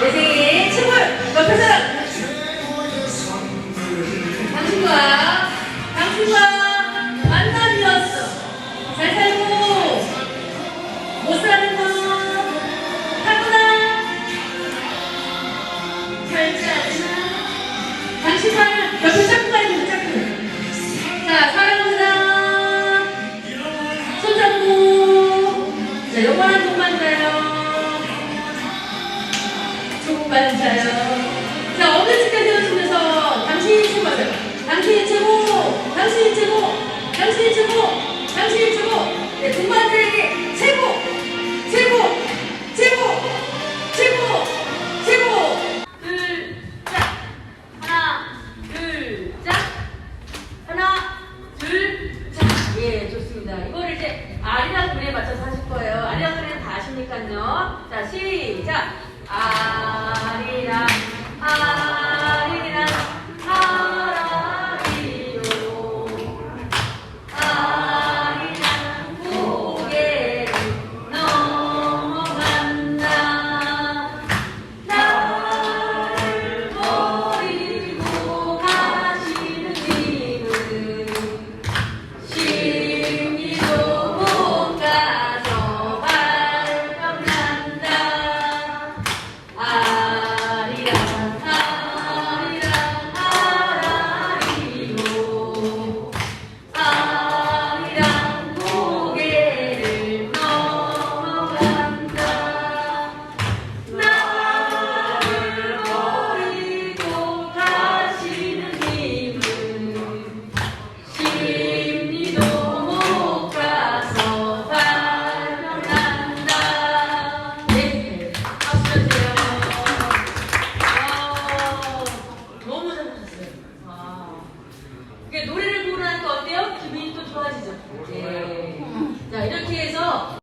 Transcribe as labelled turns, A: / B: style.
A: 내 세계의 친구 옆에 사람 당신과 당신과 만남이었어. 잘 살고 못 사는 건 타고나. 결제 않아 당신과 옆에 자꾸 가야 돼 자꾸 자 사랑합니다. 손잡고. 자 요만한 맞아요. 자, 어느 집까지 오시면서 당신이 최고죠. 당신이 최고, 당신이 최고, 당신이 최고, 당신이 최고. 네, 동반자에게 최고, 최고, 최고, 최고, 최고. 둘, 짝. 하나, 둘, 짝. 하나, 둘, 짝. 예, 좋습니다. 이거를 이제 아리랑 그에 맞춰서 하실 거예요. 아리랑 그램다 하시니까요. 자, 시작. 五十